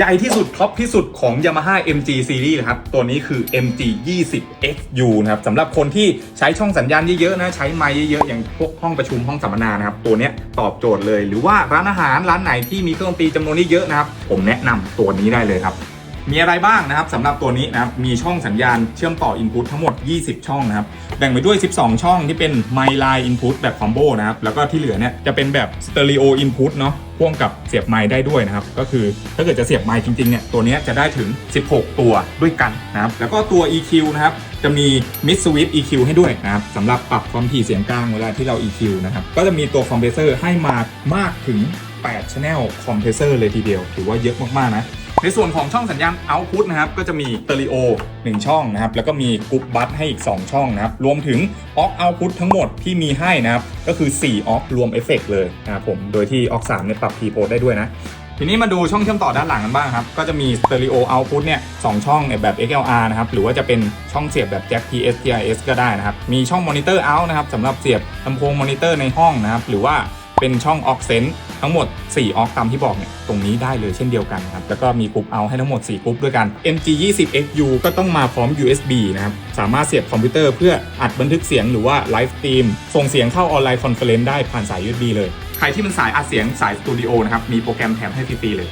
ใหญ่ที่สุดท็อปที่สุดของ Yamaha MG Series นะครับ ตัวนี้คือ MG 20 XU นะครับสำหรับคนที่ใช้ช่องสัญญาณเยอะๆนะ ใช้ไมค์เยอะๆ อย่างพวกห้องประชุมห้องสัมมนานะครับ ตัวนี้ตอบโจทย์เลย หรือว่าร้านอาหารร้านไหนที่มีเครื่องดนตรีจำนวนนี้เยอะนะครับ ผมแนะนำตัวนี้ได้เลยครับ มีอะไรบ้างนะครับสำหรับตัวนี้นะครับมีช่องสัญญาณเชื่อมต่อ Input ทั้งหมด 20 ช่องนะครับแบ่งไปด้วย 12 ช่องที่เป็น My Line Input แบบคอมโบนะครับแล้วก็ที่เหลือเนี่ยจะเป็นแบบ Stereo Input เนาะพ่วงกับเสียบไมค์ได้ด้วยนะครับก็คือถ้าเกิดจะเสียบไมค์จริงๆเนี่ยตัวนี้จะได้ถึง 16 ตัวด้วยกันนะครับแล้วก็ตัว EQ นะครับจะมี Mid Switch EQ ให้ด้วยนะครับสำหรับปรับความถี่เสียงกลางเวลาที่เรา EQ นะครับก็จะมีตัวคอมเพรสเซอร์ให้มามากถึง8 Channel คอมเพรสเซอร์เลยทีเดียว ถือว่าเยอะมาก ๆ นะ ในส่วนของช่องสัญญาณ Output นะครับ ก็จะมีสเตอริโอ1ช่องนะครับ แล้วก็มีกรุ๊ปบัสให้อีก 2 ช่องนะครับ รวมถึง Aux Output ทั้งหมดที่มีให้นะครับ ก็คือ4 Aux รวมเอฟเฟกเลยนะครับผม โดยที่ Aux 3เนี่ยปรับ P p o ได้ด้วยนะทีนี้มาดูช่องเชื่อมต่อด้านหลังกันบ้างครับ ก็จะมี Stereo Output เนี่ยสองช่องแบบ XLR นะครับ หรือว่าจะเป็นช่องเสียบแบบ Jack PS TRS ก็ได้นะครับ มีช่อง Monitor Out นะครับสำหรับเสียบลำโพงมอนิเตอร์ในห้องนะครับ หรือว่า เป็นช่องออกเซนทั้งหมด 4 ออกตามที่บอกเนี่ยตรงนี้ได้เลยเช่นเดียวกันครับ แล้วก็มีกรุ๊ปเอาให้ทั้งหมด 4กรุ๊ปด้วยกัน MG 20 XU ก็ต้องมาพร้อม USB นะครับ สามารถเสียบคอมพิวเตอร์เพื่ออัดบันทึกเสียงหรือว่าไลฟ์สตรีมส่งเสียงเข้าออนไลน์คอนเฟอเรนซ์ได้ผ่านสาย USB เลย ใครที่มันสายอัดเสียงสายสตูดิโอนะครับมีโปรแกรมแถมให้ฟรีๆเลย